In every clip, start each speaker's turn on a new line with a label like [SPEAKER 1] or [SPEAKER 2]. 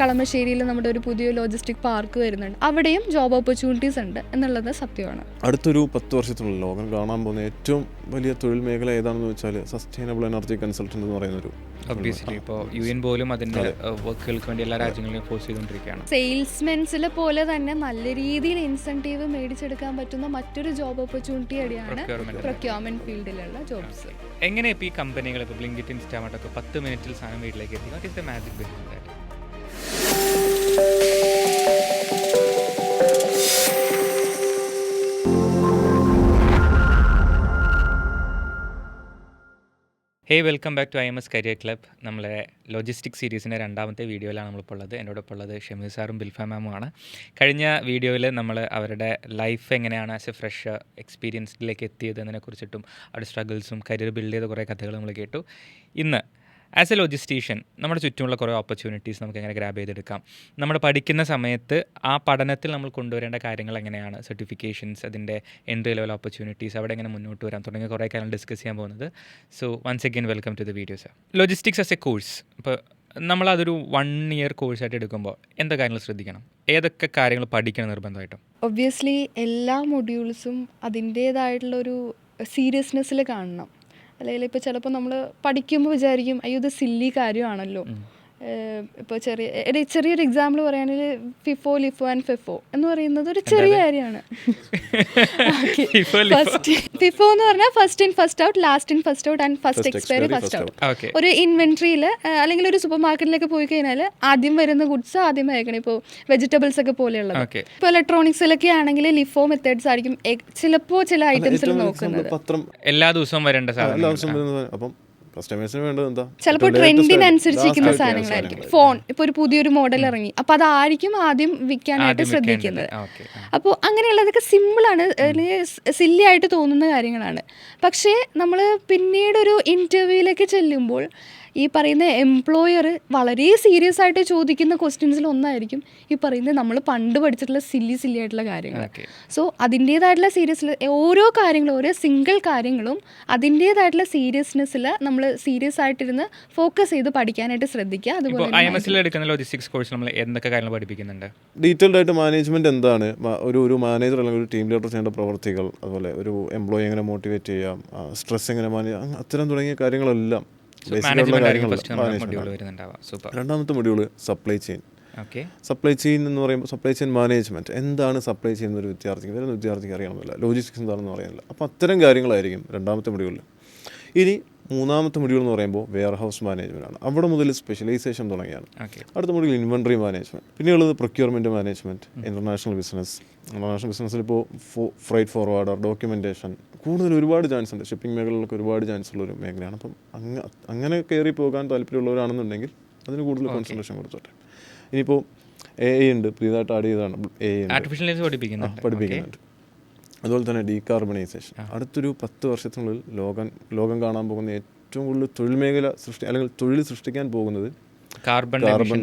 [SPEAKER 1] കളമശ്ശേരിയിൽ നമ്മുടെ ഒരു പുതിയ ലോജിസ്റ്റിക് പാർക്ക് വരുന്നുണ്ട്. അവിടെയും ജോബ് ഓപ്പർച്യൂണിറ്റീസ് ഉണ്ട് എന്നുള്ളത് സത്യമാണ്.
[SPEAKER 2] അടുത്തൊരു പത്ത് വർഷത്തിനുള്ള ലോകം കാണാൻ പോകുന്ന ഏറ്റവും വലിയ തൊഴിൽ മേഖല ഏതാണെന്ന് വെച്ചാൽ സസ്റ്റൈനബിൾ എനർജി കൺസൾട്ടന്റ് എന്ന് പറയുന്ന ഒരു
[SPEAKER 3] ഒബ്വിയസ്ലി ഇപ്പോൾ യു എൻ പോലും അതിന്റെ വർക്കുകൾക്ക് വേണ്ടി എല്ലാ രാജ്യങ്ങളിലും ഫോഴ്സ് ചെയ്തുകൊണ്ടിരിക്കുകയാണ്.
[SPEAKER 1] സെയിൽസ്മെൻസിലെ പോലെ തന്നെ നല്ല രീതിയിൽ ഇൻസെന്റീവ് മേടിച്ചെടുക്കാൻ പറ്റുന്ന മറ്റൊരു ജോബ് ഓപ്പർച്യൂണിറ്റി
[SPEAKER 3] അടിയാണ്.
[SPEAKER 1] പ്രൊക്യൂർമെന്റ് ഫീൽഡിലുള്ള ജോബ്സ്
[SPEAKER 3] എങ്ങനെ ഇപ്പോൾ ഈ കമ്പനികൾ ഇപ്പോൾ ബ്ലിങ്കിറ്റ് ഇൻസ്റ്റാമാർട്ടൊക്കെ പത്ത് മിനിറ്റിൽ സാധനം വീട്ടിലേക്ക് എത്തി? What is the magic behind that hey welcome back to I M S career club നമ്മളെ ലോജിസ്റ്റിക് സീരീസിന്റെ രണ്ടാമത്തെ വീഡിയോയിലാണ് നമ്മളിപ്പോൾ ഉള്ളത്. എന്നോടൊപ്പം ഉള്ളത് ഷമീർ സാറും ബിൽഫ മാമുമാണ് കഴിഞ്ഞ വീഡിയോയിൽ നമ്മൾ അവരുടെ ലൈഫ് എങ്ങനെയാണ് ആസ് എ ഫ്രഷ് എക്സ്പീരിയൻസിലേക്ക് എത്തിയത് എന്നതിനെക്കുറിച്ചിട്ടും അവരുടെ സ്ട്രഗിൾസും കരിയർ ബിൽഡ് ചെയ്ത കുറേ കഥകൾ നമ്മൾ കേട്ടു. ഇന്ന് ആസ് എ ലോജിസ്റ്റീഷ്യൻ നമ്മുടെ ചുറ്റുമുള്ള കുറേ ഓപ്പർച്യൂണിറ്റീസ് നമുക്ക് എങ്ങനെ ഗ്രാബ് ചെയ്തെടുക്കാം? നമ്മൾ പഠിക്കുന്ന സമയത്ത് ആ പഠനത്തിൽ നമ്മൾ കൊണ്ടുവരേണ്ട കാര്യങ്ങൾ എങ്ങനെയാണ്? സർട്ടിഫിക്കേഷൻസ് അതിന്റെ എൻട്രി ലെവൽ ഓപ്പർച്യൂണിറ്റീസ് അവിടെ എങ്ങനെ മുന്നോട്ട് വരാം? തുടങ്ങിയ കുറേ കാര്യങ്ങൾ ഡിസ്കസ് ചെയ്യാൻ പോകുന്നത്. So once again welcome to the video sir logistics as a course ഇപ്പോൾ നമ്മളതൊരു വൺ ഇയർ കോഴ്സായിട്ട് എടുക്കുമ്പോൾ എന്തൊക്കെ കാര്യങ്ങൾ ശ്രദ്ധിക്കണം? ഏതൊക്കെ കാര്യങ്ങൾ പഠിക്കണം നിർബന്ധമായിട്ടും?
[SPEAKER 1] ഒബ്വിയസ്ലി എല്ലാ മൊഡ്യൂൾസും അതിന്റേതായിട്ടുള്ളൊരു സീരിയസ്നെസ്സിൽ കാണണം. അല്ലെങ്കിൽ ഇപ്പോൾ ചിലപ്പോൾ നമ്മൾ പഠിക്കുമ്പോൾ വിചാരിക്കും അയ്യോ ഇത് സില്ലി കാര്യമാണല്ലോ. ഇപ്പോൾ ചെറിയ ഒരു ചെറിയൊരു എക്സാമ്പിൾ പറയുകയാണെങ്കിൽ ഫിഫോ ലിഫോ ആൻഡ് ഫിഫോ എന്ന് പറയുന്നത് ഒരു ചെറിയ കാര്യമാണ്. ഫസ്റ്റ് ഫിഫോ എന്ന് പറഞ്ഞാൽ first in first out last in first out and first
[SPEAKER 2] expire
[SPEAKER 1] expiry first out ഒരു ഇൻവെൻട്രിയിൽ അല്ലെങ്കിൽ ഒരു സൂപ്പർ മാർക്കറ്റിലൊക്കെ പോയി കഴിഞ്ഞാൽ ആദ്യം വരുന്ന ഗുഡ്സ് ആദ്യം അയക്കണം. ഇപ്പോൾ വെജിറ്റബിൾസ് ഒക്കെ പോലെയുള്ളത്. ഇപ്പോൾ ഇലക്ട്രോണിക്സിലൊക്കെ ആണെങ്കിൽ ലിഫോ മെത്തേഡ്സ് ആയിരിക്കും. ചിലപ്പോൾ ചില ഐറ്റംസിൽ നോക്കുന്നത്.
[SPEAKER 3] എല്ലാ ദിവസവും വരേണ്ട സാധനം.
[SPEAKER 2] അപ്പം കസ്റ്റമേഴ്സിന് വേണ്ടത് എന്താ?
[SPEAKER 1] ചിലപ്പോൾ ട്രെൻഡിനനുസരിച്ചിരിക്കുന്ന സാധനങ്ങളായിരിക്കും. ഫോൺ ഇപ്പോൾ ഒരു പുതിയൊരു മോഡൽ ഇറങ്ങി. അപ്പോൾ അതായിരിക്കും ആദ്യം വിൽക്കാനായിട്ട് ശ്രദ്ധിക്കുന്നത്. അപ്പോൾ അങ്ങനെയുള്ളതൊക്കെ സിമ്പിളാണ് സില്ലി ആയിട്ട് തോന്നുന്ന കാര്യങ്ങളാണ്. പക്ഷേ നമ്മൾ പിന്നീട് ഒരു ഇന്റർവ്യൂവിലേക്ക് ചെല്ലുമ്പോൾ ഈ പറയുന്ന എംപ്ലോയർ വളരെ സീരിയസ് ആയിട്ട് ചോദിക്കുന്ന ക്വസ്റ്റ്യൻസിൽ ഒന്നായിരിക്കും ഈ പറയുന്ന നമ്മൾ പണ്ട് പഠിച്ചിട്ടുള്ള സില്ലി സില്ലി ആയിട്ടുള്ള കാര്യങ്ങൾ സോ അതിന്റേതായിട്ടുള്ള സീരിയസ് ഓരോ കാര്യങ്ങളും ഓരോ സിംഗിൾ കാര്യങ്ങളും അതിന്റേതായിട്ടുള്ള സീരിയസ്നെസ്സിൽ നമ്മൾ സീരിയസ് ആയിട്ടിരുന്ന് ഫോക്കസ് ചെയ്ത് പഠിക്കാനായിട്ട് ശ്രദ്ധിക്കുക. അതുപോലെ
[SPEAKER 3] എടുക്കുന്ന ലോജിസ്റ്റിക്സ് കോഴ്സ് നമ്മൾ എന്തൊക്കെ കാര്യങ്ങൾ പഠിപ്പിക്കുന്നുണ്ട്?
[SPEAKER 2] ഡീറ്റെയിൽഡ് ആയിട്ട് മാനേജ്മെന്റ് എന്താണ്? ഒരു ഒരു മാനേജർ അല്ലെങ്കിൽ ഒരു ടീം ലീഡർ ചെയ്യേണ്ട പ്രവർത്തികൾ അതുപോലെ ഒരു എംപ്ലോയി എങ്ങനെ മോട്ടിവേറ്റ് ചെയ്യാം സ്ട്രെസ് എങ്ങനെ മാനേജ് അത്തരം തുടങ്ങിയ കാര്യങ്ങളെല്ലാം
[SPEAKER 3] മൊഡ്യൂൾ
[SPEAKER 2] രണ്ടാമത്തെ module supply chain
[SPEAKER 3] okay
[SPEAKER 2] supply chain എന്ന് പറയുമ്പോൾ സപ്ലൈ ചെയിൻ മാനേജ്മെന്റ് എന്താണ് സപ്ലൈ ചെയിൻ എന്നൊരു വിദ്യാർത്ഥിക്ക് വരുന്ന വിദ്യാർത്ഥിക്ക് അറിയണമെന്നില്ല ലോജിസ്റ്റിക്സ് എന്താണെന്ന് അറിയാനില്ല അപ്പോൾ അത്തരം കാര്യങ്ങളായിരിക്കും രണ്ടാമത്തെ മൊഡ്യൂളിൽ ഇനി മൂന്നാമത്തെ മൊഡ്യൂൾ എന്ന് പറയുമ്പോൾ വെയർ ഹൗസ് മാനേജ്മെന്റ് ആണ്. അവിടെ മുതൽ സ്പെഷ്യലൈസേഷൻ തുടങ്ങിയാണ്. അടുത്ത മൊഡ്യൂൾ ഇൻവെൻട്രി മാനേജ്മെന്റ് പിന്നെയുള്ളത് procurement management international business international ബിസിനസ്സിൽ ഇപ്പോൾ ഫ്രൈറ്റ് ഫോർവേഡർ ഡോക്യുമെന്റേഷൻ കൂടുതൽ ഒരുപാട് ചാൻസ് ഉണ്ട്. ഷിപ്പിംഗ് മേഖലകളിലൊക്കെ ഒരുപാട് ചാൻസ് ഉള്ള ഒരു മേഖലയാണ്. അപ്പം അങ്ങ് അങ്ങനെ കയറി പോകാൻ താല്പര്യമുള്ളവരാണെന്നുണ്ടെങ്കിൽ അതിന് കൂടുതൽ കോൺസെൻട്രേഷൻ കൊടുത്തോട്ടെ. ഇനിയിപ്പോൾ എ ഐ ഉണ്ട്. പുതിയതായിട്ട് ആഡ് ചെയ്താണ് എ
[SPEAKER 3] പഠിപ്പിക്കുന്നുണ്ട്.
[SPEAKER 2] അതുപോലെ തന്നെ ഡീകാർബണൈസേഷൻ അടുത്തൊരു പത്ത് വർഷത്തിനുള്ളിൽ ലോകം ലോകം കാണാൻ പോകുന്ന ഏറ്റവും കൂടുതൽ തൊഴിൽ മേഖല സൃഷ്ടി അല്ലെങ്കിൽ തൊഴിൽ സൃഷ്ടിക്കാൻ പോകുന്നത്
[SPEAKER 3] കാർബൺ
[SPEAKER 2] കാർബൺ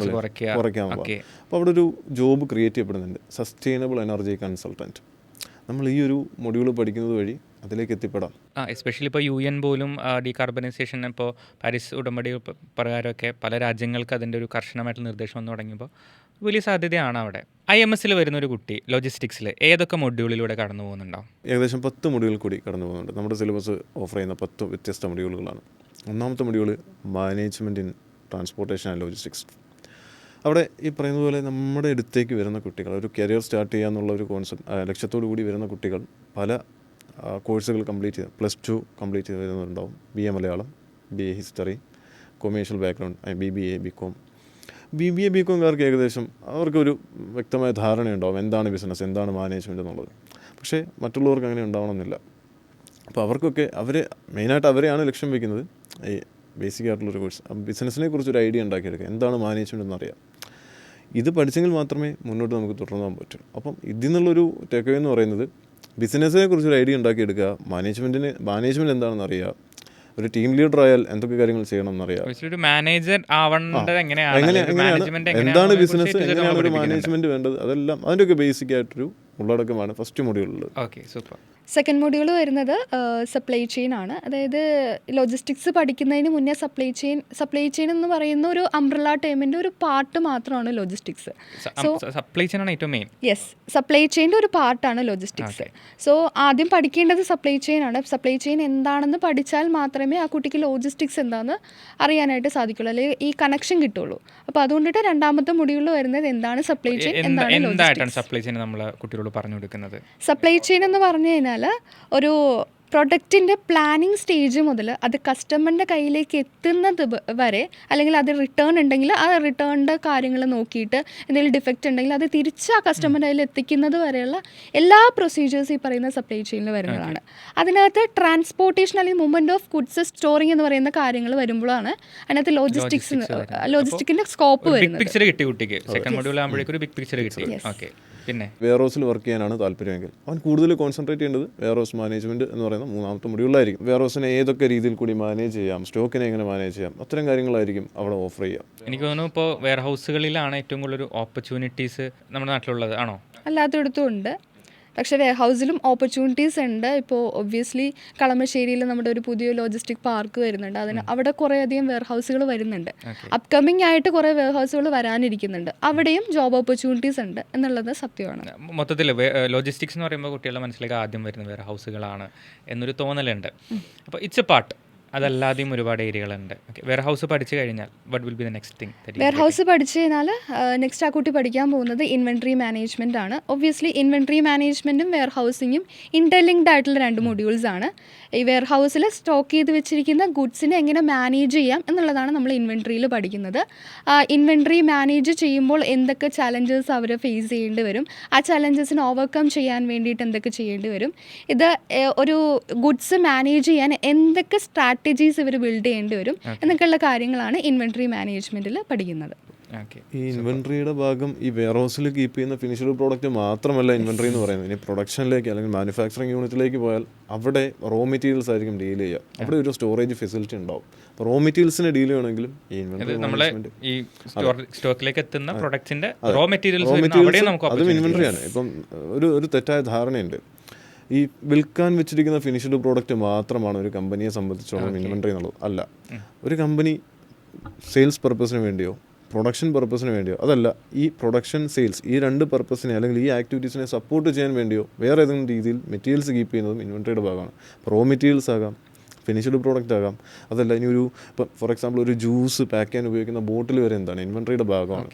[SPEAKER 2] കുറയ്ക്കാൻ അപ്പോൾ അവിടെ ഒരു ജോബ് ക്രിയേറ്റ് ചെയ്യപ്പെടുന്നുണ്ട്. സസ്റ്റൈനബിൾ എനർജി കൺസൾട്ടന്റ് നമ്മൾ ഈ ഒരു മൊഡ്യൂൾ പഠിക്കുന്നത് വഴി അതിലേക്ക് എത്തിപ്പെടാം.
[SPEAKER 3] ആ എസ്പെഷ്യലി ഇപ്പോൾ യു എൻ പോലും ഡീകാർബണൈസേഷൻ ഇപ്പോൾ പാരീസ് ഉടമ്പടി പ്രകാരമൊക്കെ പല രാജ്യങ്ങൾക്ക് അതിന്റെ ഒരു കർശനമായിട്ടുള്ള നിർദ്ദേശം വന്നു തുടങ്ങിയപ്പോൾ വലിയ സാധ്യതയാണ് അവിടെ. ഐ എം എസിൽ വരുന്ന ഒരു കുട്ടി ലോജിസ്റ്റിക്സിൽ ഏതൊക്കെ മൊഡ്യൂളിലൂടെ കടന്നു പോകുന്നുണ്ടാവും
[SPEAKER 2] ഏകദേശം പത്ത് മൊഡ്യൂൾ കൂടി കടന്നു പോകുന്നുണ്ട്. നമ്മുടെ സിലബസ് ഓഫർ ചെയ്യുന്ന പത്ത് വ്യത്യസ്ത മൊഡ്യൂളുകളാണ് ഒന്നാമത്തെ module management in transportation and logistics അവിടെ ഈ പറയുന്ന പോലെ നമ്മുടെ അടുത്തേക്ക് വരുന്ന കുട്ടികൾ ഒരു കരിയർ സ്റ്റാർട്ട് ചെയ്യുക എന്നുള്ള ഒരു കോൺസെപ്റ്റ് ലക്ഷ്യത്തോടു കൂടി വരുന്ന കുട്ടികൾ പല കോഴ്സുകൾ കംപ്ലീറ്റ് ചെയ്ത് പ്ലസ് ടു കംപ്ലീറ്റ് ചെയ്ത് വരുന്നവരുണ്ടാവും. B A Malayalam B A history commercial background B B A B com B B A B കോംകാർക്ക് ഏകദേശം അവർക്കൊരു വ്യക്തമായ ധാരണയുണ്ടാവും എന്താണ് ബിസിനസ് എന്താണ് മാനേജ്മെന്റ് എന്നുള്ളത്. പക്ഷേ മറ്റുള്ളവർക്ക് അങ്ങനെ ഉണ്ടാവണമെന്നില്ല. അപ്പോൾ അവർക്കൊക്കെ അവർ മെയിനായിട്ട് അവരെയാണ് ലക്ഷ്യം വയ്ക്കുന്നത് ഈ ബേസിക് ആയിട്ടുള്ളൊരു കോഴ്സ് ബിസിനസ്സിനെ കുറിച്ച് ഒരു ഐഡിയ ഉണ്ടാക്കിയെടുക്കുക. എന്താണ് മാനേജ്മെന്റ് എന്നറിയാം. ഇത് പഠിച്ചെങ്കിൽ മാത്രമേ മുന്നോട്ട് നമുക്ക് തുടർന്നു പോകാൻ പറ്റൂ. അപ്പം ഇതിൽ നിന്നുള്ളൊരു ടേക്ക് എന്ന് പറയുന്നത് ബിസിനസ്സിനെ കുറിച്ചൊരു ഐഡിയ ഉണ്ടാക്കിയെടുക്കുക മാനേജ്മെന്റിന് മാനേജ്മെന്റ് എന്താണെന്ന് അറിയുക ഒരു ടീം ലീഡർ ആയാൽ എന്തൊക്കെ കാര്യങ്ങൾ ചെയ്യണം എന്നറിയാം
[SPEAKER 3] മാനേജർ എങ്ങനെയാണ്?
[SPEAKER 2] എന്താണ് ബിസിനസ് എങ്ങനെയാണ് ഒരു മാനേജ്മെന്റ് വേണ്ടത്? അതെല്ലാം അതിന്റെയൊക്കെ ബേസിക് ആയിട്ടൊരു ഉള്ളടക്കമാണ് ഫസ്റ്റ് മൊഡ്യൂളിൽ
[SPEAKER 3] ഓക്കെ സൂപ്പർ
[SPEAKER 1] സെക്കൻഡ് മോഡ്യൂൾ വരുന്നത് സപ്ലൈ ചെയിൻ ആണ്. അതായത് ലോജിസ്റ്റിക്സ് പഠിക്കുന്നതിന് മുന്നേ സപ്ലൈ ചെയിൻ സപ്ലൈ ചെയിൻ എന്ന് പറയുന്ന ഒരു അംബ്രല ടേമിന്റെ ഒരു പാർട്ട് മാത്രമാണ് ലോജിസ്റ്റിക്സ് സോ
[SPEAKER 3] സപ്ലൈ ചെയിൻ ആണ് ഏറ്റവും മെയിൻ
[SPEAKER 1] യെസ് സപ്ലൈ ചെയിന്റെ ഒരു പാർട്ടാണ് ലോജിസ്റ്റിക്സ് സോ ആദ്യം പഠിക്കേണ്ടത് സപ്ലൈ ചെയിൻ ആണ്. സപ്ലൈ ചെയിൻ എന്താണെന്ന് പഠിച്ചാൽ മാത്രമേ ആ കുട്ടിക്ക് ലോജിസ്റ്റിക്സ് എന്താണെന്ന് അറിയാനായിട്ട് സാധിക്കുള്ളൂ. അല്ലെങ്കിൽ ഈ കണക്ഷൻ കിട്ടുള്ളൂ. അപ്പോൾ അതുകൊണ്ടിട്ട് രണ്ടാമത്തെ മൊഡ്യൂളിൽ വരുന്നത് എന്താണ് സപ്ലൈ ചെയിൻ എന്താണ്
[SPEAKER 3] സപ്ലൈ ചെയിൻ നമ്മൾ കുട്ടികളോട് പറഞ്ഞു കൊടുക്കുന്നത്
[SPEAKER 1] സപ്ലൈ ചെയിൻ എന്ന് പറഞ്ഞു കഴിഞ്ഞാൽ ഒരു പ്രൊഡക്റ്റിന്റെ പ്ലാനിങ് സ്റ്റേജ് മുതൽ അത് കസ്റ്റമറിന്റെ കയ്യിലേക്ക് എത്തുന്നത് വരെ അല്ലെങ്കിൽ അത് റിട്ടേൺ ഉണ്ടെങ്കിൽ ആ റിട്ടേണിന്റെ കാര്യങ്ങൾ നോക്കിയിട്ട് എന്തെങ്കിലും ഡിഫക്റ്റ് ഉണ്ടെങ്കിൽ അത് തിരിച്ച് ആ കസ്റ്റമറിന്റെ കയ്യിൽ എത്തിക്കുന്നത് വരെയുള്ള എല്ലാ പ്രൊസീജിയേഴ്സ് ഈ പറയുന്ന സപ്ലൈ ചെയിനിൽ വരുന്നതാണ്. അതിനകത്ത് ട്രാൻസ്പോർട്ടേഷൻ അല്ലെങ്കിൽ മൂവ്മെന്റ് ഓഫ് ഗുഡ്സ് സ്റ്റോറിങ് എന്ന് പറയുന്ന കാര്യങ്ങൾ വരുമ്പോഴാണ് അതിനകത്ത് ലോജിസ്റ്റിക്സ് ലോജിസ്റ്റിക്കിന്റെ സ്കോപ്പ് വരുന്നത്.
[SPEAKER 3] പിക്ചർ കിട്ടി കുട്ടിക്ക്. സെക്കൻഡ് മൊഡ്യൂൾ ആകുമ്പോഴേക്കും ഒരു ബിഗ് പിക്ചർ കിട്ടി. ഓക്കെ പിന്നെ?
[SPEAKER 2] വെയർഹൗസിൽ വർക്ക് ചെയ്യാനാണ് താല്പര്യമെങ്കിൽ. അവൻ കൂടുതൽ കോൺസെൻട്രേറ്റ് ചെയ്യേണ്ടത് വെയർഹൗസ് മാനേജ്മെന്റ് എന്ന് പറയുന്ന മൂന്നാമത്തെ മുടിയുള്ളതായിരിക്കും വെയർ ഹൗസിനെ ഏതൊക്കെ രീതിയിൽ കൂടി മാനേജ് ചെയ്യാം? സ്റ്റോക്കിനെ എങ്ങനെ മാനേജ് ചെയ്യാം? അത്തരം കാര്യങ്ങളായിരിക്കും അവിടെ ഓഫർ ചെയ്യാം
[SPEAKER 3] എനിക്ക് തോന്നുന്നു ഇപ്പോൾ വെയർഹൗസുകളിലാണ് ഏറ്റവും കൂടുതൽ ഓപ്പർച്യൂണിറ്റീസ് നമ്മുടെ നാട്ടിലുള്ളത്. ആണോ?
[SPEAKER 1] അല്ലാത്തടത്തും ഉണ്ട്. പക്ഷേ വെയർ ഹൗസിലും ഓപ്പർച്യൂണിറ്റീസ് ഉണ്ട്. ഇപ്പോൾ ഒബ്വിയസ്ലി കളമശ്ശേരിയിൽ നമ്മുടെ ഒരു പുതിയ ലോജിസ്റ്റിക് പാർക്ക് വരുന്നുണ്ട്. അതിന് അവിടെ കുറേയധികം വെയർ ഹൗസുകൾ വരുന്നുണ്ട് അപ്കമിംഗ് ആയിട്ട് കുറേ വെയർ ഹൗസുകൾ വരാനിരിക്കുന്നുണ്ട്. അവിടെയും ജോബ് ഓപ്പർച്യൂണിറ്റീസ് ഉണ്ട് എന്നുള്ളത് സത്യമാണ്.
[SPEAKER 3] മൊത്തത്തിൽ ലോജിസ്റ്റിക്സ് എന്ന് പറയുമ്പോൾ കുട്ടികളുടെ മനസ്സിലേക്ക് ആദ്യം വരുന്ന വെയർ ഹൗസുകളാണ് എന്നൊരു തോന്നലുണ്ട്. അപ്പോൾ ഇറ്റ്സ് എ പാർട്ട് അതല്ലാതെയും ഒരുപാട് ഏരിയകളുണ്ട്. വെയർ ഹൗസ് പഠിച്ചു കഴിഞ്ഞാൽ what will be the next thing
[SPEAKER 1] warehouse പഠിച്ചു കഴിഞ്ഞാൽ നെക്സ്റ്റ് ആ കുട്ടി പഠിക്കാൻ പോകുന്നത് ഇൻവെൻട്രി മാനേജ്മെന്റ് ആണ്. ഒബ്വിയസ്ലി ഇൻവെൻട്രി മാനേജ്മെന്റും വെയർ ഹൗസിങ്ങും ഇന്റർലിങ്ക്ഡ് ആയിട്ടുള്ള രണ്ട് മൊഡ്യൂൾസ് ആണ്. ഈ വെയർ ഹൗസിൽ സ്റ്റോക്ക് ചെയ്ത് വെച്ചിരിക്കുന്ന ഗുഡ്സിനെ എങ്ങനെ മാനേജ് ചെയ്യാം എന്നുള്ളതാണ് നമ്മൾ ഇൻവെൻട്രിയിൽ പഠിക്കുന്നത്. ഇൻവെൻട്രി മാനേജ് ചെയ്യുമ്പോൾ എന്തൊക്കെ ചലഞ്ചസ് അവർ ഫേസ് ചെയ്യേണ്ടി വരും? ആ ചലഞ്ചസിന് ഓവർകം ചെയ്യാൻ വേണ്ടിയിട്ട് എന്തൊക്കെ ചെയ്യേണ്ടി വരും? ഇത് ഒരു ഗുഡ്സ് മാനേജ് ചെയ്യാൻ എന്തൊക്കെ സ്ട്രാറ്റജീസ് ഇവർ ബിൽഡ് ചെയ്യേണ്ടി വരും എന്നൊക്കെയുള്ള കാര്യങ്ങളാണ് ഇൻവെൻട്രി മാനേജ്മെന്റിൽ പഠിക്കുന്നത്.
[SPEAKER 2] ഈ ഇൻവെൻട്രിയുടെ ഭാഗം ഈ വെയർ ഹൗസിൽ കീപ്പ് ചെയ്യുന്ന ഫിനിഷ്ഡ് പ്രോഡക്റ്റ് മാത്രമല്ല ഇൻവെൻട്രി എന്ന് പറയുന്നത്. ഇനി പ്രൊഡക്ഷനിലേക്ക് അല്ലെങ്കിൽ മാനുഫാക്ചറിങ് യൂണിറ്റിലേക്ക് പോയാൽ അവിടെ റോ മെറ്റീരിയൽസ് ആയിരിക്കും ഡീൽ ചെയ്യുക. അവിടെ ഒരു സ്റ്റോറേജ് ഫെസിലിറ്റി ഉണ്ടാവും. റോ മെറ്റീരിയൽസിന് ഡീൽ ചെയ്യണമെങ്കിലും ഈ ഇൻവെൻട്രി
[SPEAKER 3] സ്റ്റോക്കിലേക്ക് എത്തുന്ന പ്രൊഡക്റ്റിന്റെ റോ മെറ്റീരിയൽസ്
[SPEAKER 2] അതും ഇൻവെൻട്രി ആണ്. ഇപ്പം ഒരു ഒരു തെറ്റായ ധാരണയുണ്ട്. ഈ വിൽക്കാൻ വെച്ചിരിക്കുന്ന ഫിനിഷ്ഡ് പ്രോഡക്റ്റ് മാത്രമാണ് ഒരു കമ്പനിയെ സംബന്ധിച്ചോളം ഇൻവെൻട്രി എന്നുള്ളത്. അല്ല. ഒരു കമ്പനി സെയിൽസ് പർപ്പസിന് വേണ്ടിയോ പ്രൊഡക്ഷൻ പർപ്പസിന് വേണ്ടിയോ? അതല്ല ഈ പ്രൊഡക്ഷൻ സെയിൽസ് ഈ രണ്ട് പർപ്പസിനെ അല്ലെങ്കിൽ ഈ ആക്ടിവിറ്റീസിനെ സപ്പോർട്ട് ചെയ്യാൻ വേണ്ടിയോ വേറെ ഏതെങ്കിലും രീതിയിൽ മെറ്റീരിയൽസ് കീപ്പ് ചെയ്യുന്നതും ഇൻവെൻട്രിയുടെ ഭാഗമാണ്. റോ മെറ്റീരിയൽസ് ആകാം ഫിനിഷ്ഡ് പ്രോഡക്റ്റ് ആകാം. അതല്ല ഇനി ഒരു ഇപ്പം ഫോർ എക്സാമ്പിൾ ഒരു ജ്യൂസ് പാക്ക് ചെയ്യാൻ ഉപയോഗിക്കുന്ന ബോട്ടിൽ വരെ എന്താണ്? ഇൻവെൻട്രിയുടെ ഭാഗമാണ്.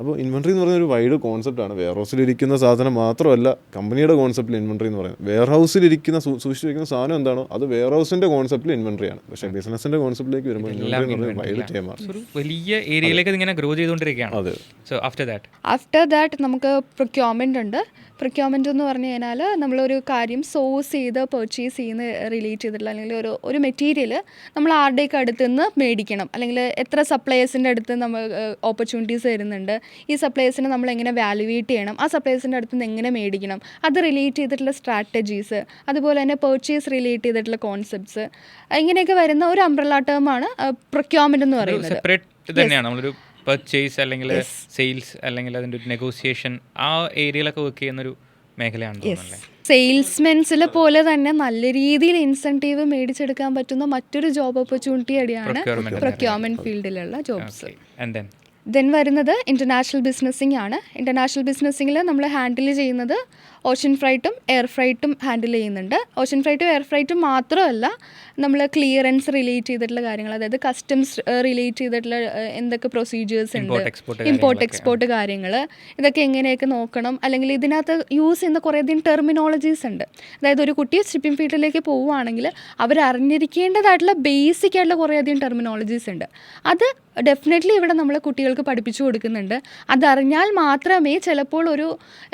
[SPEAKER 2] അപ്പോൾ ഇൻവെൻട്രി എന്ന് പറയുന്ന ഒരു വൈഡ് കോൺസെപ്റ്റാണ് വെയർ ഹൗസിലിരിക്കുന്ന സാധനം മാത്രമല്ല കമ്പനിയുടെ കോൺസെപ്റ്റിൽ ഇൻവെൻട്രി എന്ന് പറയുന്നത്. വെയർ ഹൗസിലിരിക്കുന്ന സൂക്ഷിച്ച് വയ്ക്കുന്ന സാധനം എന്താണോ അത് വെയർ ഹൗസിന്റെ കോൺസെപ്റ്റിൽ ഇൻവെൻട്രി ആണ്. പക്ഷേ ബിസിനസിന്റെ കോൺസെപ്റ്റിലേക്ക് വരുമ്പോൾ ഇൻവെൻട്രി എന്ന് പറയുന്നത് വൈഡ് ടൈമാണ്
[SPEAKER 3] വലിയ ഏരിയയിലേക്ക് ഇങ്ങനെ ഗ്രോ ചെയ്തുകൊണ്ടിരിക്കുകയാണ്.
[SPEAKER 2] അതെ.
[SPEAKER 3] So after that
[SPEAKER 1] after that നമുക്ക് പ്രൊക്യോർമെന്റ് ഉണ്ട്. പ്രൊക്യോർമെന്റ് എന്ന് പറഞ്ഞു കഴിഞ്ഞാൽ നമ്മളൊരു കാര്യം സോഴ്സ് ചെയ്ത് പർച്ചേസ് ചെയ്യുന്ന റിലേറ്റ് ചെയ്തിട്ടുള്ള അല്ലെങ്കിൽ ഒരു ഒരു മെറ്റീരിയൽ നമ്മൾ ആരുടെയൊക്കെ അടുത്ത് നിന്ന് മേടിക്കണം. അല്ലെങ്കിൽ എത്ര സപ്ലയേഴ്സിന്റെ അടുത്ത് നമ്മൾ ഓപ്പർച്യൂണിറ്റീസ് വരുന്നുണ്ട്. ഈ സപ്ലൈസിനെ നമ്മൾ എങ്ങനെ വാലുവേറ്റ് ചെയ്യണം? ആ സപ്ലൈസിന്റെ അടുത്ത് നിന്ന് എങ്ങനെ മേടിക്കണം? അത് റിലേറ്റ് ചെയ്തിട്ടുള്ള സ്ട്രാറ്റജീസ് അതുപോലെ തന്നെ പർച്ചേസ് റിലേറ്റ് ചെയ്തിട്ടുള്ള കോൺസെപ്റ്റ്സ് ഇങ്ങനെയൊക്കെ വരുന്ന ഒരു അംബ്രല ടേമാണ് പ്രൊക്യോർമെന്റ് എന്ന് പറയുന്നത്.
[SPEAKER 3] സെപ്പറേറ്റ് തന്നെയാണ്. നമ്മളൊരു പർച്ചേസ് അല്ലെങ്കിൽ സെയിൽസ് അല്ലെങ്കിൽ അതിന്റെ ഒരു നെഗോസിയേഷൻ ആ ഏരിയയിലൊക്കെ വർക്ക് ചെയ്യുന്ന ഒരു മേഖലയാണ് തോന്നുന്നല്ലേ
[SPEAKER 1] സെയിൽസ്മെൻസിലെ പോലെ തന്നെ നല്ല രീതിയിൽ ഇൻസെന്റീവ് മേടിച്ചെടുക്കാൻ പറ്റുന്ന മറ്റൊരു ജോബ് ഓപ്പർച്യൂണിറ്റി അടിയാണ് പ്രൊക്യൂർമെന്റ് ഫീൽഡിലുള്ള ജോബ്സ്
[SPEAKER 3] ആൻഡ് ദെൻ
[SPEAKER 1] വരുന്നത് ഇന്റർനാഷണൽ ബിസിനസ്സിംഗ് ആണ്. ഇന്റർനാഷണൽ ബിസിനസ്സിങ്ങിൽ നമ്മൾ ഹാൻഡിൽ ചെയ്യുന്നത് ഓഷ്യൻ ഫ്രൈറ്റും എയർ ഫ്രൈറ്റും ഹാൻഡിൽ ചെയ്യുന്നുണ്ട്. ഓഷൻ ഫ്രൈറ്റും എയർ ഫ്രൈറ്റും മാത്രമല്ല നമ്മൾ ക്ലിയറൻസ് റിലേറ്റ് ചെയ്തിട്ടുള്ള കാര്യങ്ങൾ അതായത് കസ്റ്റംസ് റിലേറ്റ് ചെയ്തിട്ടുള്ള എന്തൊക്കെ പ്രൊസീജിയേഴ്സ് ഉണ്ട് ഇമ്പോർട്ട് എക്സ്പോർട്ട് കാര്യങ്ങൾ ഇതൊക്കെ എങ്ങനെയൊക്കെ നോക്കണം അല്ലെങ്കിൽ ഇതിനകത്ത് യൂസ് ചെയ്യുന്ന കുറേയധികം ടെർമിനോളജീസ് ഉണ്ട്. അതായത് ഒരു കുട്ടി ഷിപ്പിംഗ് ഫീൽഡിലേക്ക് പോവുകയാണെങ്കിൽ അവർ അറിഞ്ഞിരിക്കേണ്ടതായിട്ടുള്ള ബേസിക് ആയിട്ടുള്ള കുറേയധികം ടെർമിനോളജീസ് ഉണ്ട്. അത് ഡെഫിനറ്റ്ലി ഇവിടെ നമ്മൾ കുട്ടികൾക്ക് പഠിപ്പിച്ചു കൊടുക്കുന്നുണ്ട്. അതറിഞ്ഞാൽ മാത്രമേ ചിലപ്പോൾ ഒരു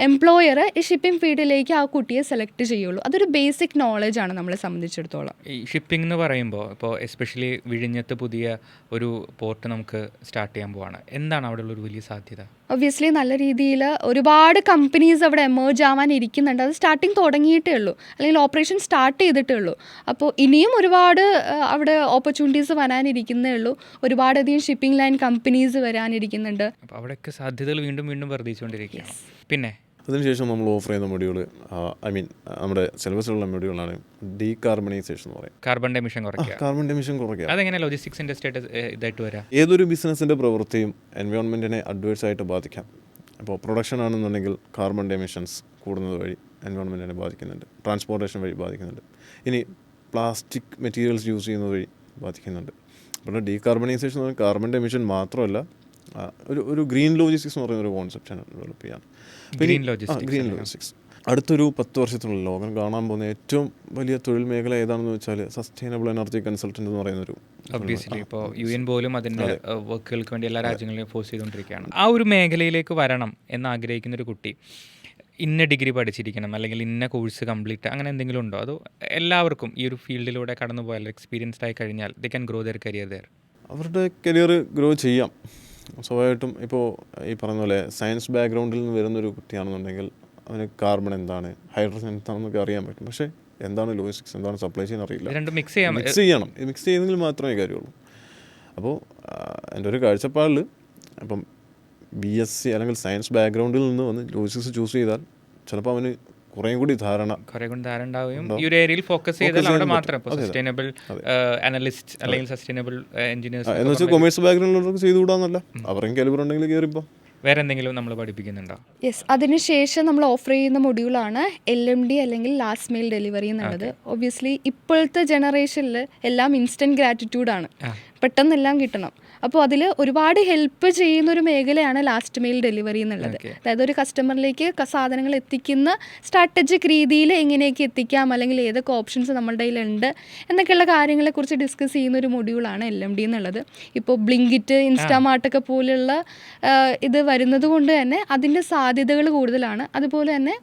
[SPEAKER 1] എംപ്ലോയർ ഈ ഷിപ്പിംഗ് ഫീൽഡിലേക്ക് ആ കുട്ടിയെ സെലക്ട് ചെയ്യുള്ളൂ. അതൊരു ബേസിക് നോളജ് ആണ് നമ്മളെ സംബന്ധിച്ചിടത്തോളം.
[SPEAKER 3] ഈ ഷിപ്പിംഗ് എന്ന് പറയുമ്പോൾ ഇപ്പോൾ എസ്പെഷ്യലി വിഴിഞ്ഞത്ത് പുതിയ ഒരു പോർട്ട് നമുക്ക് സ്റ്റാർട്ട് ചെയ്യാൻ പോവാണ്. എന്താണ് അവിടെയുള്ള ഒരു വലിയ സാധ്യത?
[SPEAKER 1] ഒബ്വിയസ്ലി നല്ല രീതിയിൽ ഒരുപാട് കമ്പനീസ് അവിടെ എമേർജ് ആവാൻ ഇരിക്കുന്നുണ്ട്. അത് സ്റ്റാർട്ടിങ് തുടങ്ങിയിട്ടേ ഉള്ളൂ. അല്ലെങ്കിൽ ഓപ്പറേഷൻ സ്റ്റാർട്ട് ചെയ്തിട്ടേ ഉള്ളൂ. അപ്പോൾ ഇനിയും ഒരുപാട് അവിടെ ഓപ്പർച്യൂണിറ്റീസ് വരാനിരിക്കുന്നേ ഉള്ളൂ. ഒരുപാടധികം ഷിപ്പിംഗ് ലൈൻ കമ്പനീസ് വരാനിരിക്കുന്നുണ്ട്.
[SPEAKER 3] അപ്പോൾ അവിടെയൊക്കെ സാധ്യതകൾ വീണ്ടും വീണ്ടും വർദ്ധിച്ചുകൊണ്ടിരിക്കുകയാണ്. പിന്നെ
[SPEAKER 2] അതിനുശേഷം നമ്മൾ ഓഫർ ചെയ്യുന്ന മൊഡ്യൂൾ ഐ മീൻ നമ്മുടെ സിലബസിലുള്ള മൊഡ്യൂളാണ് ഡീകാർബണൈസേഷൻ എന്ന് പറയും.
[SPEAKER 3] കാർബൺ എമിഷൻ കുറയ്ക്കുക.
[SPEAKER 2] കാർബൺ എമിഷൻ കുറയ്ക്കുക.
[SPEAKER 3] അതെങ്ങനെ സ്റ്റേറ്റസ് ഇതായിട്ട് വരാം?
[SPEAKER 2] ഏതൊരു ബിസിനസ്സിന്റെ പ്രവൃത്തിയും എൻവയോൺമെന്റിനെ അഡ്വേഴ്സ് ആയിട്ട് ബാധിക്കാം. അപ്പോൾ പ്രൊഡക്ഷൻ ആണെന്നുണ്ടെങ്കിൽ കാർബൺ എമിഷൻസ് കൂടുന്നത് വഴി എൻവയോൺമെന്റിനെ ബാധിക്കുന്നുണ്ട്. ട്രാൻസ്പോർട്ടേഷൻ വഴി ബാധിക്കുന്നുണ്ട്. ഇനി പ്ലാസ്റ്റിക് മെറ്റീരിയൽസ് യൂസ് ചെയ്യുന്നത് വഴി ബാധിക്കുന്നുണ്ട്. അപ്പോൾ ഡീകാർബണൈസേഷൻ എന്ന് പറഞ്ഞാൽ കാർബൺ എമിഷൻ മാത്രമല്ല ഒരു ഒരു ഗ്രീൻ ലോജിസ്റ്റിക്സ് എന്ന് പറയുന്ന ഒരു കോൺസെപ്റ്റാണ് ഡെവലപ്പ് ചെയ്യാൻ.
[SPEAKER 3] Green logistics
[SPEAKER 2] green logistics. അടുത്തൊരു പത്ത് വർഷത്തിനുള്ള ലോകം കാണാൻ പോകുന്ന ഏറ്റവും വലിയ തൊഴിൽ മേഖല ഏതാണെന്ന് വെച്ചാൽ സസ്റ്റൈനബിൾ എനർജി കൺസൾട്ടന്റ് എന്ന് പറയുന്നൊരു
[SPEAKER 3] ഒബ്വിയസ്ലി ഇപ്പോൾ യു എൻ പോലും അതിന്റെ വർക്കുകൾക്ക് വേണ്ടി എല്ലാ രാജ്യങ്ങളിലും ഫോഴ്സ് ചെയ്തുകൊണ്ടിരിക്കുകയാണ്. ആ ഒരു മേഖലയിലേക്ക് വരണം എന്ന് ആഗ്രഹിക്കുന്ന ഒരു കുട്ടി ഇന്ന ഡിഗ്രി പഠിച്ചിരിക്കണം അല്ലെങ്കിൽ ഇന്ന കോഴ്സ് കംപ്ലീറ്റ് അങ്ങനെ എന്തെങ്കിലും ഉണ്ടോ? അതോ എല്ലാവർക്കും ഈ ഒരു ഫീൽഡിലൂടെ കടന്നു പോയാൽ എക്സ്പീരിയൻസ്ഡ് ആയി കഴിഞ്ഞാൽ they can grow their career their
[SPEAKER 2] അവരുടെ കരിയർ ഗ്രോ ചെയ്യാം. സ്വാഭാവികമായിട്ടും ഇപ്പോൾ ഈ പറഞ്ഞ പോലെ സയൻസ് ബാക്ക്ഗ്രൗണ്ടിൽ നിന്ന് വരുന്നൊരു കുട്ടിയാണെന്നുണ്ടെങ്കിൽ അവന് കാർബൺ എന്താണ് ഹൈഡ്രജൻ എന്താണെന്നൊക്കെ അറിയാൻ പറ്റും. പക്ഷേ എന്താണ് ലോജിസ്റ്റിക്സ് എന്താണ് സപ്ലൈ ചെയ്യുന്ന അറിയില്ല.
[SPEAKER 3] രണ്ടും മിക്സ് ചെയ്യാം
[SPEAKER 2] മിക്സ് ചെയ്യണം. മിക്സ് ചെയ്യുന്നെങ്കിൽ മാത്രമേ കാര്യമുള്ളൂ. അപ്പോൾ എന്റെ ഒരു കാഴ്ചപ്പാടിൽ അപ്പം ബി എസ് സി അല്ലെങ്കിൽ സയൻസ് ബാക്ക്ഗ്രൗണ്ടിൽ നിന്ന് വന്ന് ലോജിസ്റ്റിക്സ് ചൂസ് ചെയ്താൽ ചിലപ്പോൾ അവന് കുറേയും കൂടി ധാരണ
[SPEAKER 3] കുറേ കൂടി ധാരണ ഉണ്ടാവുകയും ഈ ഒരു ഏരിയയിൽ ഫോക്കസ് ചെയ്താൽ അവിടെ മാത്രം. ഇപ്പോൾ. സസ്റ്റൈനബിൾ അനലിസ്റ്റ് അല്ലെങ്കിൽ സസ്റ്റൈനബിൾ എഞ്ചിനീയേഴ്സ് എന്ന്
[SPEAKER 2] വെച്ചാൽ കൊമേഴ്സ് ബാക്ക്ഗ്രൗണ്ടിലുള്ളവർക്ക് ചെയ്തുകൂടാന്നല്ല അവരെയും കാലിബർ ഉണ്ടെങ്കിൽ കയറിപ്പോൾ
[SPEAKER 3] വേറെ എന്തെങ്കിലും നമ്മൾ പഠിപ്പിക്കുന്നുണ്ടോ?
[SPEAKER 1] യെസ് അതിനുശേഷം നമ്മൾ ഓഫർ ചെയ്യുന്ന മൊഡ്യൂളാണ് എൽ എം ഡി അല്ലെങ്കിൽ ലാസ്റ്റ് മെയിൽ ഡെലിവറി എന്നുള്ളത്. ഒബ്വിയസ്ലി ഇപ്പോഴത്തെ ജനറേഷനിൽ എല്ലാം ഇൻസ്റ്റന്റ് ഗ്രാറ്റിറ്റ്യൂഡാണ് പെട്ടെന്നെല്ലാം കിട്ടണം. അപ്പോൾ അതിൽ ഒരുപാട് ഹെൽപ്പ് ചെയ്യുന്ന ഒരു മേഖലയാണ് ലാസ്റ്റ് മെയിൽ ഡെലിവറി എന്നുള്ളത്. അതായത് ഒരു കസ്റ്റമറിലേക്ക് സാധനങ്ങൾ എത്തിക്കുന്ന സ്ട്രാറ്റജിക് രീതിയിൽ എങ്ങനെയൊക്കെ എത്തിക്കാം അല്ലെങ്കിൽ ഏതൊക്കെ ഓപ്ഷൻസ് നമ്മളുടെ കയ്യിലുണ്ട് എന്നൊക്കെയുള്ള കാര്യങ്ങളെക്കുറിച്ച് ഡിസ്കസ് ചെയ്യുന്ന ഒരു മൊഡ്യൂളാണ് എൽ എം ഡി എന്നുള്ളത്. ഇപ്പോൾ ബ്ലിങ്കിറ്റ് ഇൻസ്റ്റാമാർട്ടൊക്കെ പോലുള്ള ഇത് വരുന്നത് കൊണ്ട് തന്നെ അതിന്റെ സാധ്യതകൾ കൂടുതലാണ്. അതുപോലെ തന്നെ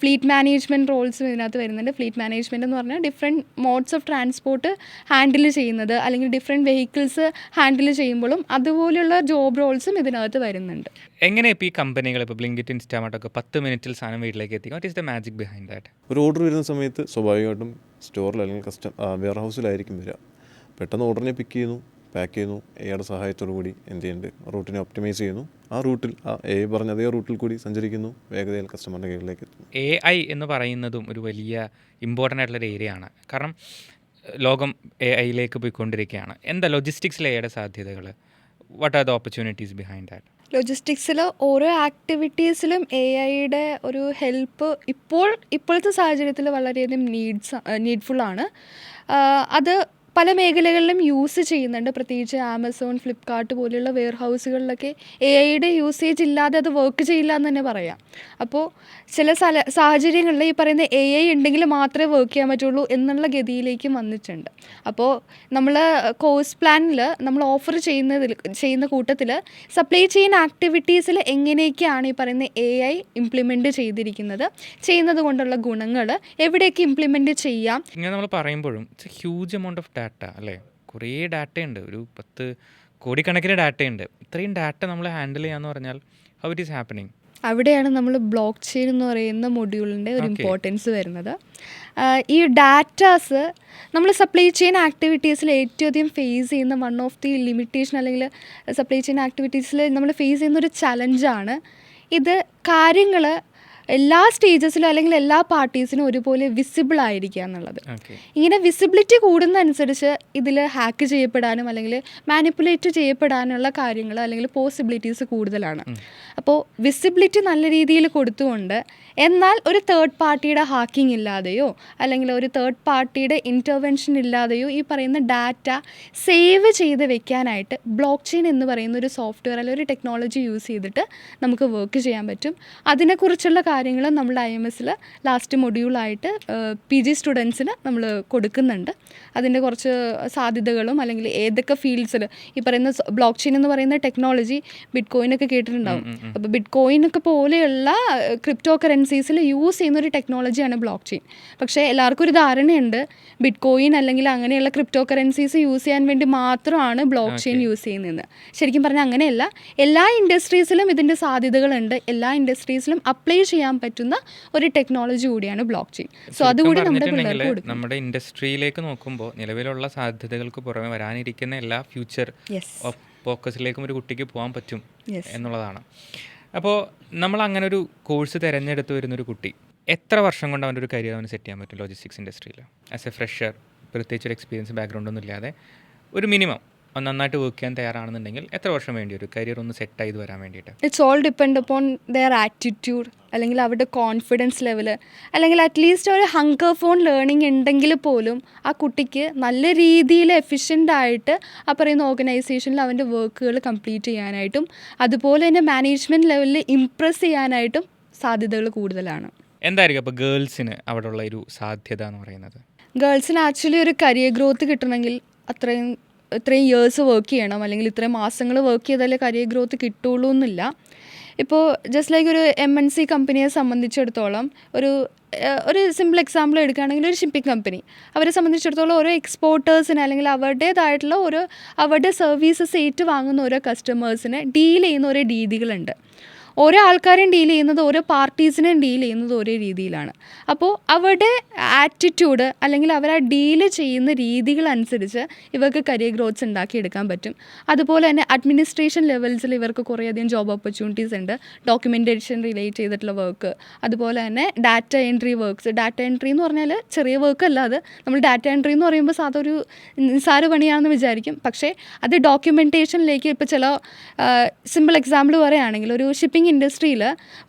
[SPEAKER 1] ഫ്ലീറ്റ് മാനേജ്മെന്റ് റോൾസും ഇതിനകത്ത് വരുന്നുണ്ട്. ഫ്ലീറ്റ് മാനേജ്മെന്റ് എന്ന് പറഞ്ഞാൽ different modes of transport handle ചെയ്യുന്നത് അല്ലെങ്കിൽ ഡിഫറെന്റ് വെഹിക്കിൾസ് ഹാൻഡിൽ ചെയ്യുമ്പോഴും അതുപോലെയുള്ള ജോബ് റോൾസും ഇതിനകത്ത് വരുന്നുണ്ട്.
[SPEAKER 3] എങ്ങനെ ഇപ്പോൾ ഈ കമ്പനികൾ ഇപ്പോൾ ബ്ലിങ്കിറ്റ് ഇൻസ്റ്റാമാർട്ടൊക്കെ പത്ത് മിനിറ്റിൽ സാധനം വീട്ടിലേക്ക് എത്തിക്കും? What is the magic behind that
[SPEAKER 2] ഒരു ഓർഡർ വരുന്ന സമയത്ത് സ്വാഭാവികമായിട്ടും സ്റ്റോറിൽ അല്ലെങ്കിൽ കസ്റ്റം വെയർ ഹൗസിലായിരിക്കും വരിക. പെട്ടെന്ന് ഓർഡറിനെ പിക്ക് ചെയ്യുന്നു പാക്ക് ചെയ്യുന്നു എയുടെ സഹായത്തോടു കൂടി എന്ത് ചെയ്യുന്നുണ്ട്? റൂട്ടിനെ ഒപ്റ്റിമൈസ് ചെയ്യുന്നു. ആ റൂട്ടിൽ ആ എ പറഞ്ഞ അതേ റൂട്ടിൽ കൂടി സഞ്ചരിക്കുന്നു വേഗതയിൽ കസ്റ്റമറിന്റെ കീഴിലേക്ക് എത്തുന്നു.
[SPEAKER 3] എ ഐ എന്ന് പറയുന്നതും ഒരു വലിയ ഇമ്പോർട്ടന്റ് ആയിട്ടുള്ളൊരു ഏരിയ ആണ്. കാരണം ലോകം എ ഐയിലേക്ക് പോയിക്കൊണ്ടിരിക്കുകയാണ്. എന്താ ലോജിസ്റ്റിക്സ് എയുടെ സാധ്യതകൾ? What are the opportunities behind that
[SPEAKER 1] ലോജിസ്റ്റിക്സിൽ ഓരോ ആക്ടിവിറ്റീസിലും എ ഐയുടെ ഒരു ഹെൽപ്പ് ഇപ്പോൾ ഇപ്പോഴത്തെ സാഹചര്യത്തിൽ വളരെയധികം നീഡ്സ് നീഡ്ഫുള്ളാണ് അത് പല മേഖലകളിലും യൂസ് ചെയ്യുന്നുണ്ട്. പ്രത്യേകിച്ച് ആമസോൺ ഫ്ലിപ്കാർട്ട് പോലെയുള്ള വെയർ ഹൗസുകളിലൊക്കെ എ ഐയുടെ യൂസേജ് ഇല്ലാതെ അത് വർക്ക് ചെയ്യില്ല എന്ന് തന്നെ പറയാം. അപ്പോൾ ചില സ്ഥല സാഹചര്യങ്ങളിൽ ഈ പറയുന്ന എ ഐ ഉണ്ടെങ്കിൽ മാത്രമേ വർക്ക് ചെയ്യാൻ പറ്റുള്ളൂ എന്നുള്ള ഗതിയിലേക്കും വന്നിട്ടുണ്ട്. അപ്പോൾ നമ്മൾ കോഴ്സ് പ്ലാനിൽ നമ്മൾ ഓഫർ ചെയ്യുന്നതിൽ ചെയ്യുന്ന കൂട്ടത്തിൽ സപ്ലൈ ചെയിൻ ആക്ടിവിറ്റീസിൽ എങ്ങനെയൊക്കെയാണ് ഈ പറയുന്ന എ ഐ ഇംപ്ലിമെന്റ് ചെയ്തിരിക്കുന്നത് ചെയ്യുന്നത് കൊണ്ടുള്ള ഗുണങ്ങൾ എവിടെയൊക്കെ ഇംപ്ലിമെന്റ് ചെയ്യാം?
[SPEAKER 3] ഇങ്ങനെ നമ്മൾ പറയുമ്പോഴും ഹ്യൂജ് എമൗണ്ട് ഓഫ് ഡാറ്റ അല്ലേ? കുറേ ഡാറ്റയുണ്ട് ഒരു പത്ത് കോടിക്കണക്കിന് ഡാറ്റയുണ്ട് ഇത്രയും ഡാറ്റ നമ്മൾ ഹാൻഡിൽ ചെയ്യാന്ന് പറഞ്ഞാൽ ഹൗ ഇറ്റ് ഈസ് ഹാപ്പനിങ്
[SPEAKER 1] അവിടെയാണ് നമ്മൾ ബ്ലോക്ക് ചെയിൻ എന്ന് പറയുന്ന മൊഡ്യൂളിന്റെ ഒരു ഇമ്പോർട്ടൻസ് വരുന്നത്. ഈ ഡാറ്റാസ് നമ്മൾ സപ്ലൈ ചെയിൻ ആക്ടിവിറ്റീസിൽ ഏറ്റവും അധികം ഫേസ് ചെയ്യുന്ന വൺ ഓഫ് ദി ലിമിറ്റേഷൻ അല്ലെങ്കിൽ സപ്ലൈ ചെയിൻ ആക്ടിവിറ്റീസിൽ നമ്മൾ ഫേസ് ചെയ്യുന്ന ഒരു ചലഞ്ചാണ് ഇത് കാര്യങ്ങൾ എല്ലാ സ്റ്റേജസിലും അല്ലെങ്കിൽ എല്ലാ പാർട്ടീസിനും ഒരുപോലെ വിസിബിൾ ആയിരിക്കുക എന്നുള്ളത്. ഇങ്ങനെ വിസിബിലിറ്റി കൂടുന്നതനുസരിച്ച് ഇതിൽ ഹാക്ക് ചെയ്യപ്പെടാനും അല്ലെങ്കിൽ മാനിപ്പുലേറ്റ് ചെയ്യപ്പെടാനുള്ള കാര്യങ്ങൾ അല്ലെങ്കിൽ പോസിബിലിറ്റീസ് കൂടുതലാണ്. അപ്പോൾ വിസിബിലിറ്റി നല്ല രീതിയിൽ കൊടുത്തുകൊണ്ട് എന്നാൽ ഒരു തേർഡ് പാർട്ടിയുടെ ഹാക്കിംഗ് ഇല്ലാതെയോ അല്ലെങ്കിൽ ഒരു തേർഡ് പാർട്ടിയുടെ ഇന്റർവെൻഷൻ ഇല്ലാതെയോ ഈ പറയുന്ന ഡാറ്റ സേവ് ചെയ്ത് വെക്കാനായിട്ട് ബ്ലോക്ക് ചെയിൻ എന്ന് പറയുന്ന ഒരു സോഫ്റ്റ്വെയർ അല്ലെങ്കിൽ ഒരു ടെക്നോളജി യൂസ് ചെയ്തിട്ട് നമുക്ക് വർക്ക് ചെയ്യാൻ പറ്റും. അതിനെക്കുറിച്ചുള്ള കാര്യങ്ങൾ നമ്മൾ ഐ എം എസിൽ ലാസ്റ്റ് മൊഡ്യൂളായിട്ട് പി ജി സ്റ്റുഡൻസിന് നമ്മൾ കൊടുക്കുന്നുണ്ട്. അതിന്റെ കുറച്ച് സാധ്യതകളും അല്ലെങ്കിൽ ഏതൊക്കെ ഫീൽഡ്സിൽ ഈ പറയുന്ന ബ്ലോക്ക് ചെയിൻ എന്ന് പറയുന്ന ടെക്നോളജി ബിറ്റ് കോയിനൊക്കെ കേട്ടിട്ടുണ്ടാവും. അപ്പോൾ ബിറ്റ് കോയിനൊക്കെ പോലെയുള്ള ക്രിപ്റ്റോ കറൻസീസിൽ യൂസ് ചെയ്യുന്ന ഒരു ടെക്നോളജിയാണ് ബ്ലോക്ക് ചെയിൻ. പക്ഷേ എല്ലാവർക്കും ഒരു ധാരണയുണ്ട്. ബിറ്റ് കോയിൻ അല്ലെങ്കിൽ അങ്ങനെയുള്ള ക്രിപ്റ്റോ കറൻസീസ് യൂസ് ചെയ്യാൻ വേണ്ടി മാത്രമാണ് ബ്ലോക്ക് ചെയിൻ യൂസ് ചെയ്യുന്നത് ശരിക്കും പറഞ്ഞാൽ അങ്ങനെയല്ല. എല്ലാ ഇൻഡസ്ട്രീസിലും ഇതിന്റെ സാധ്യതകളുണ്ട്. എല്ലാ ഇൻഡസ്ട്രീസിലും അപ്ലൈ ചെയ്യാൻ പറ്റുന്ന ഒരു ടെക്നോളജി കൂടിയാണ് ബ്ലോക്ക് ചെയിൻ. സോ അതുകൂടി നമ്മുടെ പിള്ളേർക്ക്
[SPEAKER 3] നമ്മുടെ ഇൻഡസ്ട്രിയിലേക്ക് നോക്കുമ്പോൾ നിലവിലുള്ള സാധ്യതകൾക്ക് പുറമെ വരാനിരിക്കുന്ന എല്ലാ ഫ്യൂച്ചർ ഫോക്കസിലേക്കും ഒരു കുട്ടിക്ക് പോകാൻ പറ്റും എന്നുള്ളതാണ്. അപ്പോൾ നമ്മൾ അങ്ങനെ ഒരു കോഴ്സ് തിരഞ്ഞെടുത്ത് വരുന്നൊരു കുട്ടി എത്ര വർഷം കൊണ്ട് അവന്റെ ഒരു കരിയർ അവന് സെറ്റ് ചെയ്യാൻ പറ്റും ലോജിസ്റ്റിക്സ് ഇൻഡസ്ട്രിയിൽ ആസ് എ ഫ്രഷർ പ്രത്യേകിച്ച് ഒരു എക്സ്പീരിയൻസ് ബാക്ക്ഗ്രൗണ്ട് ഒന്നും ഇല്ലാതെ ഒരു മിനിമം നന്നായിട്ട് വർക്ക് ചെയ്യാൻ തയ്യാറാണെന്നുണ്ടെങ്കിൽ എത്ര വർഷം വേണ്ടി ഒരു കരിയർ ഒന്ന് സെറ്റ് ചെയ്ത് വരാൻ വേണ്ടിയിട്ട്.
[SPEAKER 1] It's all depend upon their attitude അല്ലെങ്കിൽ അവരുടെ കോൺഫിഡൻസ് ലെവൽ അല്ലെങ്കിൽ അറ്റ്ലീസ്റ്റ് ഒരു ഹങ്കർ ഫോൺ ലേണിംഗ് ഉണ്ടെങ്കിൽ പോലും ആ കുട്ടിക്ക് നല്ല രീതിയിൽ എഫിഷ്യന്റ് ആയിട്ട് ആ പറയുന്ന ഓർഗനൈസേഷനിൽ അവന്റെ വർക്കുകൾ കംപ്ലീറ്റ് ചെയ്യാനായിട്ടും അതുപോലെ തന്നെ മാനേജ്മെന്റ് ലെവലിൽ ഇംപ്രസ് ചെയ്യാനായിട്ടും സാധ്യതകൾ കൂടുതലാണ്.
[SPEAKER 3] എന്തായിരിക്കും അപ്പോൾ ഗേൾസിന് അവിടെയുള്ള ഒരു സാധ്യത എന്ന് പറയുന്നത്?
[SPEAKER 1] ഗേൾസിന് ആക്ച്വലി ഒരു കരിയർ ഗ്രോത്ത് കിട്ടണമെങ്കിൽ അത്രയും ഇത്രയും ഇയേഴ്സ് വർക്ക് ചെയ്യണം അല്ലെങ്കിൽ ഇത്രയും മാസങ്ങൾ വർക്ക് ചെയ്താലേ കരിയർ ഗ്രോത്ത് കിട്ടുള്ളൂ എന്നില്ല. ഇപ്പോൾ ജസ്റ്റ് ലൈക്ക് ഒരു എം എൻ സി കമ്പനിയെ സംബന്ധിച്ചിടത്തോളം ഒരു ഒരു സിമ്പിൾ എക്സാമ്പിൾ എടുക്കുകയാണെങ്കിൽ ഒരു ഷിപ്പിംഗ് കമ്പനി അവരെ സംബന്ധിച്ചിടത്തോളം ഓരോ എക്സ്പോർട്ടേഴ്സിന് അല്ലെങ്കിൽ അവരുടേതായിട്ടുള്ള ഓരോ അവരുടെ സർവീസസ് ഏറ്റു വാങ്ങുന്ന ഓരോ കസ്റ്റമേഴ്സിനെ ഡീൽ ചെയ്യുന്ന ഓരോ രീതികളുണ്ട്. ഓരോ ആൾക്കാരെയും ഡീൽ ചെയ്യുന്നത് ഓരോ പാർട്ടീസിനെയും ഡീൽ ചെയ്യുന്നത് ഒരേ രീതിയിലാണ്. അപ്പോൾ അവരുടെ ആറ്റിറ്റ്യൂഡ് അല്ലെങ്കിൽ അവർ ആ ഡീൽ ചെയ്യുന്ന രീതികളനുസരിച്ച് ഇവർക്ക് കരിയർ ഗ്രോത്ത്സ് ഉണ്ടാക്കിയെടുക്കാൻ പറ്റും. അതുപോലെ തന്നെ അഡ്മിനിസ്ട്രേഷൻ ലെവൽസിൽ ഇവർക്ക് കുറേയധികം ജോബ് ഓപ്പർച്യൂണിറ്റീസ് ഉണ്ട്. ഡോക്യുമെന്റേഷൻ റിലേറ്റ് ചെയ്തിട്ടുള്ള വർക്ക് അതുപോലെ തന്നെ data entry works data entry എന്ന് പറഞ്ഞാൽ ചെറിയ വർക്ക് അല്ല അത്. നമ്മൾ ഡാറ്റ എൻട്രി എന്ന് പറയുമ്പോൾ സാധാ ഒരു നിസ്സാര പണിയാണെന്ന് വിചാരിക്കും. പക്ഷേ അത് ഡോക്യുമെന്റേഷനിലേക്ക് ഇപ്പോൾ ചില സിമ്പിൾ എക്സാമ്പിൾ പറയുകയാണെങ്കിൽ ഒരു ഷിപ്പിംഗ് ഇൻഡസ്ട്രിയിൽ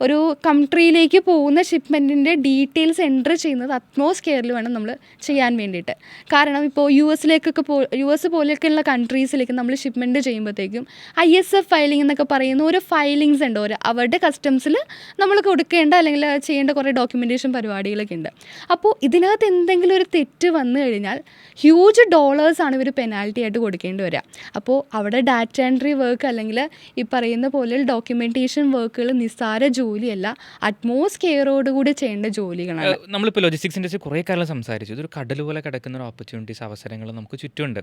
[SPEAKER 1] ഒരു കൺട്രിയിലേക്ക് പോകുന്ന ഷിപ്മെന്റിന്റെ ഡീറ്റെയിൽസ് എൻട്രി ചെയ്യുന്നത് അറ്റ്മോസ്ഫിയറിൽ വേണം നമ്മൾ ചെയ്യാൻ വേണ്ടിയിട്ട്. കാരണം ഇപ്പോൾ യു എസിലേക്കൊക്കെ പോ യു എസ് പോലെയൊക്കെയുള്ള കൺട്രീസിലേക്ക് നമ്മൾ ഷിപ്മെന്റ് ചെയ്യുമ്പോഴത്തേക്കും ഐ എസ് എഫ് ഫയലിംഗ് എന്നൊക്കെ പറയുന്ന ഒരു ഫയലിങ്സ് ഉണ്ട്. ഒരു അവരുടെ കസ്റ്റംസിൽ നമ്മൾ കൊടുക്കേണ്ട അല്ലെങ്കിൽ ചെയ്യേണ്ട കുറേ ഡോക്യുമെന്റേഷൻ പരിപാടികളൊക്കെ ഉണ്ട്. അപ്പോൾ ഇതിനകത്ത് എന്തെങ്കിലും ഒരു തെറ്റ് വന്നു കഴിഞ്ഞാൽ ഹ്യൂജ് ഡോളേഴ്സാണ് ഇവർ പെനാൽറ്റി ആയിട്ട് കൊടുക്കേണ്ടി വരിക അപ്പോൾ അവിടെ ഡാറ്റ എൻട്രി വർക്ക് അല്ലെങ്കിൽ ഈ പറയുന്ന പോലെ ഡോക്യുമെന്റേഷൻ വർക്കുകൾ നിസ്സാര ജോലിയല്ല അറ്റ്മോസ് കെയറോടുകൂടി ചെയ്യേണ്ട ജോലികളാണ്.
[SPEAKER 3] നമ്മളിപ്പോൾ ലോജിസ്റ്റിക്സ് ഇൻഡസ്ട്രി കുറേ കാലം സംസാരിച്ചു. ഇതൊരു കടൽ പോലെ കിടക്കുന്ന ഒരു ഓപ്പർച്യൂണിറ്റീസ് അവസരങ്ങൾ നമുക്ക് ചുറ്റുമുണ്ട്.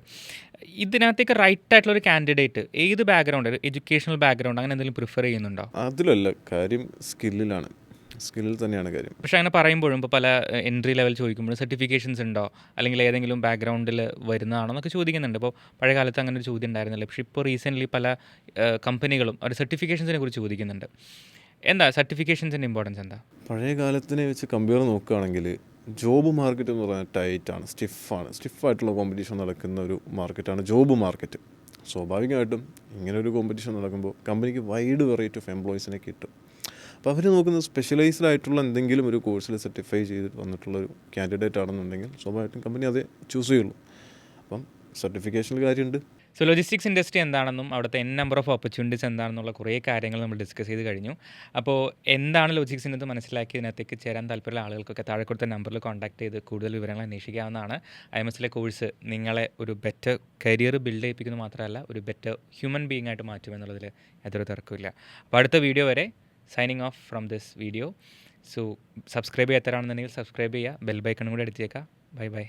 [SPEAKER 3] ഇതിനകത്തേക്ക് റൈറ്റ് ആയിട്ടുള്ള ഒരു കാൻഡിഡേറ്റ് ഏത് ബാക്ക്ഗ്രൗണ്ട് എഡ്യൂക്കേഷണൽ ബാക്ക്ഗ്രൗണ്ട് അങ്ങനെ എന്തെങ്കിലും പ്രിഫർ ചെയ്യുന്നുണ്ടോ?
[SPEAKER 2] അതിലല്ല കാര്യം സ്കില്ലിലാണ് സ്കില്ലിൽ തന്നെയാണ് കാര്യം.
[SPEAKER 3] പക്ഷേ അങ്ങനെ പറയുമ്പോഴും ഇപ്പോൾ പല എൻട്രി ലെവൽ ചോദിക്കുമ്പോഴും സർട്ടിഫിക്കേഷൻസ് ഉണ്ടോ? അല്ലെങ്കിൽ ഏതെങ്കിലും ബാക്ക്ഗ്രൗണ്ടിൽ വരുന്നതാണോ എന്നൊക്കെ ചോദിക്കുന്നുണ്ട്. ഇപ്പോൾ പഴയ കാലത്ത് അങ്ങനെ ഒരു ചോദ്യം ഉണ്ടായിരുന്നില്ല. പക്ഷേ ഇപ്പോൾ റീസെന്റ്ലി പല കമ്പനികളും അവർ സർട്ടിഫിക്കേഷൻസിനെ കുറിച്ച് ചോദിക്കുന്നുണ്ട്. എന്താ സർട്ടിഫിക്കേഷൻസിന്റെ ഇമ്പോർട്ടൻസ് എന്താ?
[SPEAKER 2] പഴയ കാലത്തിനെ വെച്ച് കമ്പയർ നോക്കുകയാണെങ്കിൽ ജോബ് മാർക്കറ്റ് എന്ന് പറഞ്ഞാൽ ടൈറ്റാണ് സ്റ്റിഫാണ് സ്റ്റിഫായിട്ടുള്ള കോമ്പറ്റീഷൻ നടക്കുന്ന ഒരു മാർക്കറ്റാണ് ജോബ് മാർക്കറ്റ് സ്വാഭാവികമായിട്ടും ഇങ്ങനെ ഒരു കോമ്പറ്റീഷൻ നടക്കുമ്പോൾ കമ്പനിക്ക് വൈഡ് വെറൈറ്റി ഓഫ് എംപ്ലോയീസിനെ കിട്ടും. അപ്പോൾ അവർ നോക്കുന്നത് സ്പെഷ്യലൈസ്ഡ് ആയിട്ടുള്ള എന്തെങ്കിലും ഒരു കോഴ്സിൽ സർട്ടിഫൈ ചെയ്ത് വന്നിട്ടുള്ള ഒരു കാൻഡിഡേറ്റ് ആണെന്നുണ്ടെങ്കിൽ സ്വാഭാവികമായിട്ടും കമ്പനി അതേ ചൂസ് ചെയ്യുള്ളൂ. അപ്പം സർട്ടിഫിക്കേഷനിൽ കാര്യമുണ്ട്
[SPEAKER 3] സോ ലോജിസ്റ്റിക്സ് ഇൻഡസ്ട്രി എന്താണെന്നും അവിടുത്തെ എൻ നമ്പർ ഓഫ് ഓപ്പർച്യൂണിറ്റീസ് എന്താണെന്നുള്ള കുറേ കാര്യങ്ങൾ നമ്മൾ ഡിസ്കസ് ചെയ്ത് കഴിഞ്ഞു. അപ്പോൾ എന്താണ് ലോജിസ്റ്റിക്സ് എന്ന് മനസ്സിലാക്കി ഇതിനകത്തേക്ക് ചേരാൻ താല്പര്യമുള്ള ആളുകൾക്കൊക്കെ താഴെ കൊടുത്ത നമ്പറിൽ കോൺടാക്ട് ചെയ്ത് കൂടുതൽ വിവരങ്ങൾ അന്വേഷിക്കാവുന്നതാണ്. ഐ എം എസിലെ കോഴ്സ് നിങ്ങളെ ഒരു ബെറ്റർ കരിയർ ബിൽഡ് ചെയ്യിപ്പിക്കുന്നത് മാത്രമല്ല ഒരു ബെറ്റർ ഹ്യൂമൻ ബീങ് ആയിട്ട് മാറ്റുമെന്നുള്ളതിൽ യാതൊരു തർക്കമില്ല അപ്പോൾ അടുത്ത വീഡിയോ വരെ signing off from this video so subscribe ചെയ്യാത്തരാണെന്നുണ്ടെങ്കിൽ subscribe ചെയ്യുക. ബെൽ ബൈക്കണും കൂടി എടുത്തേക്കാം ബൈ ബൈ